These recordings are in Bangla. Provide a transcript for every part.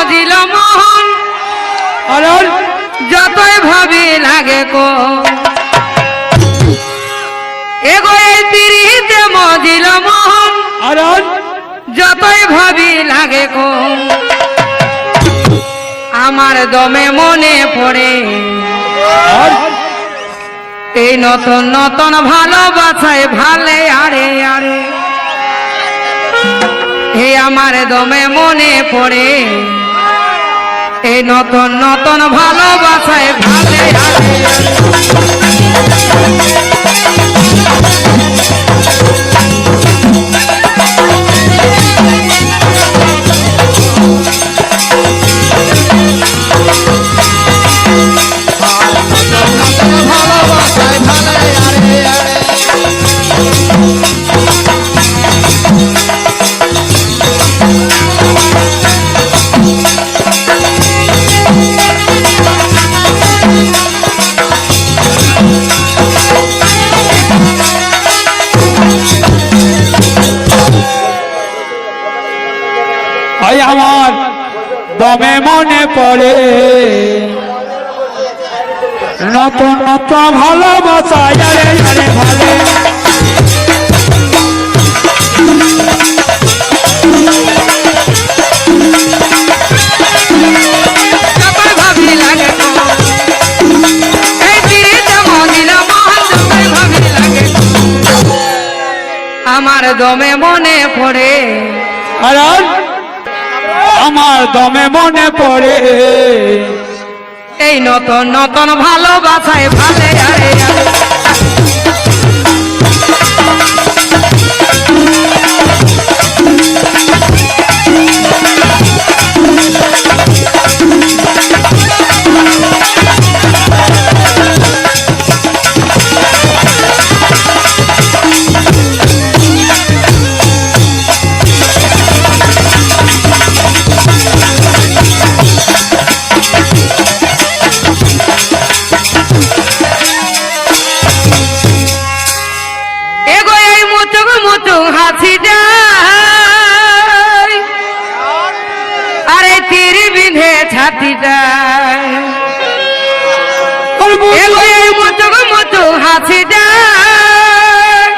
মজিল মোহন যতই ভাবি লাগে কো। এগো এই পিড়িতে মজিল মোহন যতই ভাবি লাগে কো। আমার দমে মনে পড়ে। এই নতুন নতুন ভালোবাসায় ভালে আরে আরে। হে আমার দমে মনে পড়ে। এই নতুন নতুন ভালোবাসায় ভালে। ভাই আমার দমে মনে পড়ে। নতুন নতুন ভালোবাসা আরে আরে ভালো। আমার দমে মনে পড়ে। আরে আমার দমে মনে পড়ে। এই নতুন নতুন ভালোবাসায়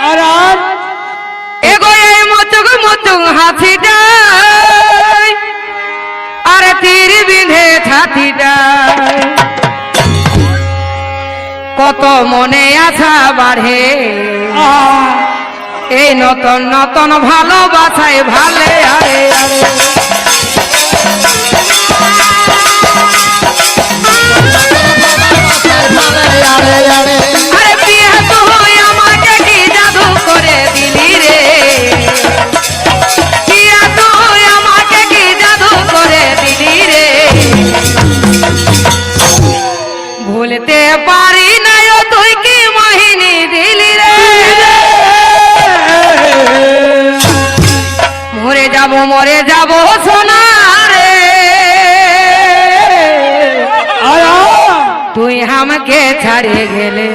আরে এগো এই মুচুক মুচুক হাসি যায় আরে তীর বিঁধে ছাতি কত মনে আশা বাড়ে। এই নতুন নতুন ভালোবাসায় ভালে ভুলতে পারি না তুই কি মোহিনী দিলি রে? মরে যাব মরে যাব সোনা রে। তুই আমাকে ছাড়িয়ে গেলে।